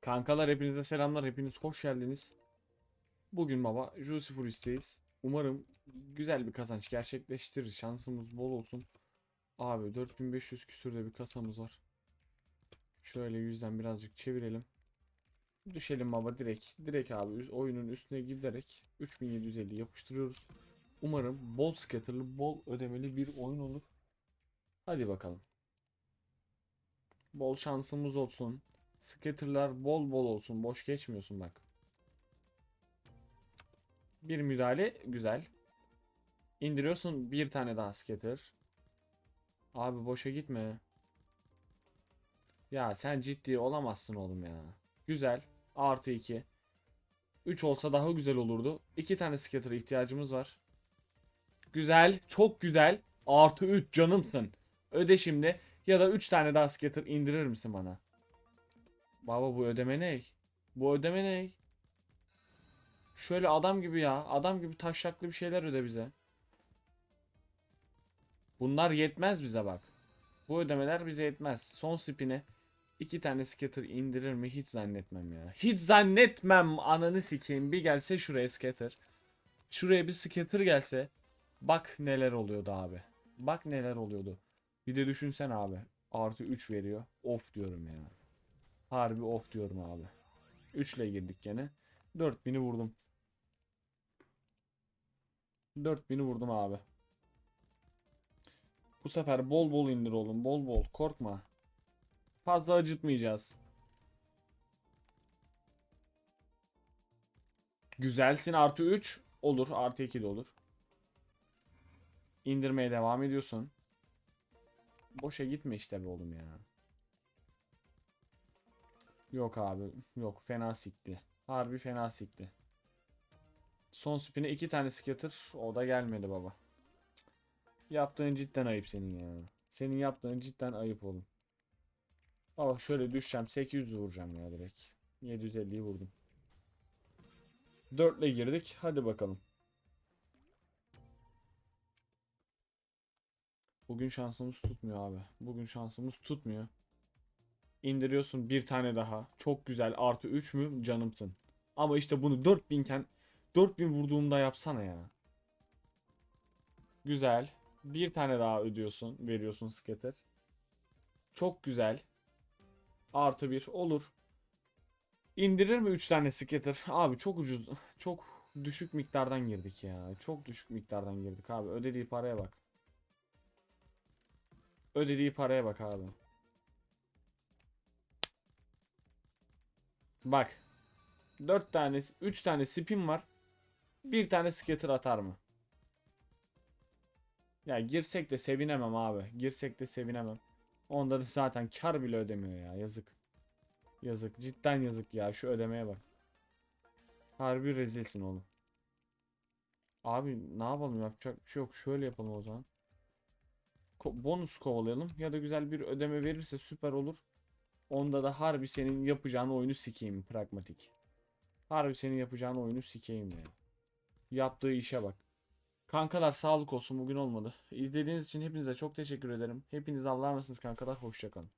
Kankalar hepinize selamlar. Hepiniz hoş geldiniz. Bugün baba Juicy Fruits'teyiz. Umarım güzel bir kazanç gerçekleştiririz. Şansımız bol olsun. Abi 4500 küsürde bir kasamız var. Şöyle yüzden birazcık çevirelim. Düşelim baba direkt. Direkt abi oyunun üstüne giderek 3750 yapıştırıyoruz. Umarım bol scatterlı, bol ödemeli bir oyun olur. Hadi bakalım. Bol şansımız olsun. Scatter'lar bol bol olsun. Boş geçmiyorsun bak. Bir müdahale güzel. İndiriyorsun bir tane daha scatter. Abi boşa gitme. Ya sen ciddi olamazsın oğlum ya. Güzel. Artı 2. 3 olsa daha güzel olurdu. 2 tane scatter'a ihtiyacımız var. Güzel. Çok güzel. Artı 3 canımsın. Öde şimdi. Ya da 3 tane daha scatter indirir misin bana? Baba bu ödeme ne? Bu ödeme ne? Şöyle adam gibi ya. Adam gibi taşraklı bir şeyler öde bize. Bunlar yetmez bize bak. Bu ödemeler bize yetmez. Son spin'e iki tane scatter indirir mi hiç zannetmem ya. Hiç zannetmem ananı sikeyim. Bir gelse şuraya scatter. Şuraya bir scatter gelse. Bak neler oluyordu abi. Bak neler oluyordu. Bir de düşünsen abi. Artı 3 veriyor. Of diyorum ya. Harbi of diyorum abi. 3 ile girdik gene. 4000'i vurdum. 4000'i vurdum abi. Bu sefer bol bol indir oğlum. Bol bol. Korkma. Fazla acıtmayacağız. Güzelsin artı 3. Olur. Artı 2 de olur. İndirmeye devam ediyorsun. Boşa gitme işte be oğlum ya. Yok abi. Yok fena sikti. Harbi fena sikti. Son spin'e iki tane scatter. O da gelmedi baba. Yaptığın cidden ayıp senin ya. Senin yaptığın cidden ayıp oğlum. Baba şöyle düşeceğim. 800 vuracağım ya direkt. 750'yi vurdum. 4 ile girdik. Hadi bakalım. Bugün şansımız tutmuyor abi. Bugün şansımız tutmuyor. İndiriyorsun bir tane daha. Çok güzel. Artı 3 mü? Canımsın. Ama işte bunu 4000 iken 4000 vurduğumda yapsana ya. Güzel. Bir tane daha ödüyorsun. Veriyorsun scatter. Çok güzel. Artı 1. Olur. İndirir mi 3 tane scatter? Abi çok ucuz. Çok düşük miktardan girdik ya. Çok düşük miktardan girdik abi. Ödediği paraya bak. Ödediği paraya bak abi. Bak. 4 tane, 3 tane spin var. Bir tane scatter atar mı? Ya girsek de sevinemem abi. Girsek de sevinemem. Onda da zaten kar bile ödemiyor ya. Yazık. Yazık. Cidden yazık ya. Şu ödemeye bak. Harbi rezilsin oğlum. Abi ne yapalım yapacak bir şey yok. Şöyle yapalım o zaman. Ko- bonus kovalayalım. Ya da güzel bir ödeme verirse süper olur. Onda da harbi senin yapacağın oyunu sikeyim pragmatik. Harbi senin yapacağın oyunu sikeyim ya. Yaptığı işe bak. Kankalar sağlık olsun bugün olmadı. İzlediğiniz için hepinize çok teşekkür ederim. Hepiniz Allah'a kankalar. Hoşçakalın.